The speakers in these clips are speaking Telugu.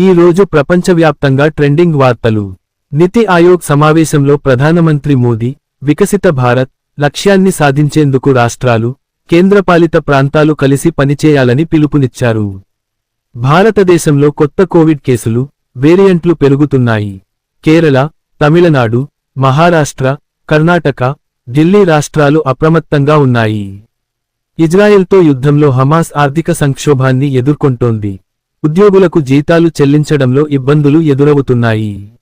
ఈ రోజు ప్రపంచవ్యాప్తంగా ట్రెండింగ్ వార్తలు. నితి ఆయోగ్ సమావేశంలో ప్రధానమంత్రి మోదీ వికసిత భారత్ లక్ష్యాన్ని సాధించేందుకు రాష్ట్రాలు కేంద్రపాలిత ప్రాంతాలు కలిసి పనిచేయాలని పిలుపునిచ్చారు. భారతదేశంలో కొత్త కోవిడ్ కేసులు వేరియంట్లు పెరుగుతున్నాయి. కేరళ తమిళనాడు మహారాష్ట్ర కర్ణాటక ఢిల్లీ రాష్ట్రాలు అప్రమత్తంగా ఉన్నాయి. ఇజ్రాయెల్తో యుద్ధంలో హమాస్ ఆర్థిక సంక్షోభాన్ని ఎదుర్కొంటోంది. ఉద్యోగులకు జీతాలు చెల్లించడంలో ఇబ్బందులు ఎదురవుతున్నాయి.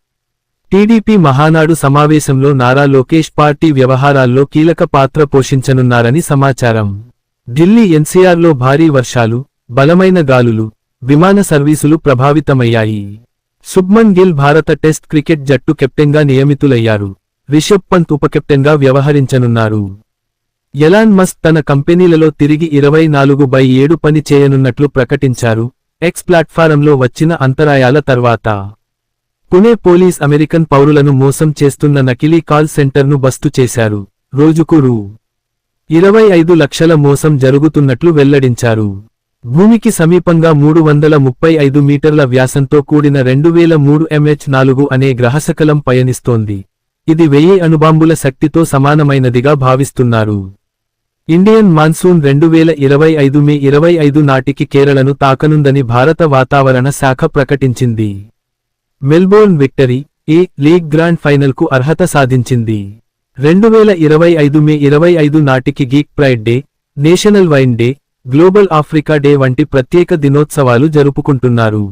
టీడీపీ మహానాడు సమావేశంలో నారా లోకేష్ పార్టీ వ్యవహారాల్లో కీలక పాత్ర పోషించనున్నారని సమాచారం. ఢిల్లీ ఎన్సీఆర్లో భారీ వర్షాలు బలమైన గాలులు విమాన సర్వీసులు ప్రభావితమయ్యాయి. శుభ్మన్ గిల్ భారత టెస్ట్ క్రికెట్ జట్టు కెప్టెన్గా నియమితులయ్యారు. రిషబ్ పంత్ ఉపకెప్టెన్గా వ్యవహరించనున్నారు. ఎలాన్ మస్క్ తన కంపెనీలలో తిరిగి ఇరవై నాలుగు బై ఏడు పని చేయనున్నట్లు ప్రకటించారు. ఎక్స్ ప్లాట్ఫారంలో వచ్చిన అంతరాయాల తర్వాత పుణే పోలీస్ అమెరికన్ పౌరులను మోసం చేస్తున్న నకిలీ కాల్ సెంటర్ను బస్తు చేశారు. రోజుకు రూ. ఇరవై ఐదు లక్షల మోసం జరుగుతున్నట్లు వెల్లడించారు. భూమికి సమీపంగా మూడు వందల ముప్పై ఐదు మీటర్ల వ్యాసంతో కూడిన రెండు వేల మూడు ఎంహెచ్ నాలుగు అనే గ్రహశకలం పయనిస్తోంది. ఇది వెయ్యి అణుబాంబుల శక్తితో సమానమైనదిగా భావిస్తున్నారు. ఇండియన్ మాన్సూన్ రెండు వేల ఇరవై ఐదు మే ఇరవై ఐదు నాటికి కేరళను తాకనుందని భారత వాతావరణ శాఖ ప్రకటించింది. Melbourne Victory A League grand ఫైనల్కు అర్హత సాధించింది. రెండు వేల ఇరవై ఐదు మే ఇరవై ఐదు నాటికి geek pride day national wine day global Africa day వంటి ప్రత్యేక దినోత్సవాలు జరుపుకుంటున్నారు.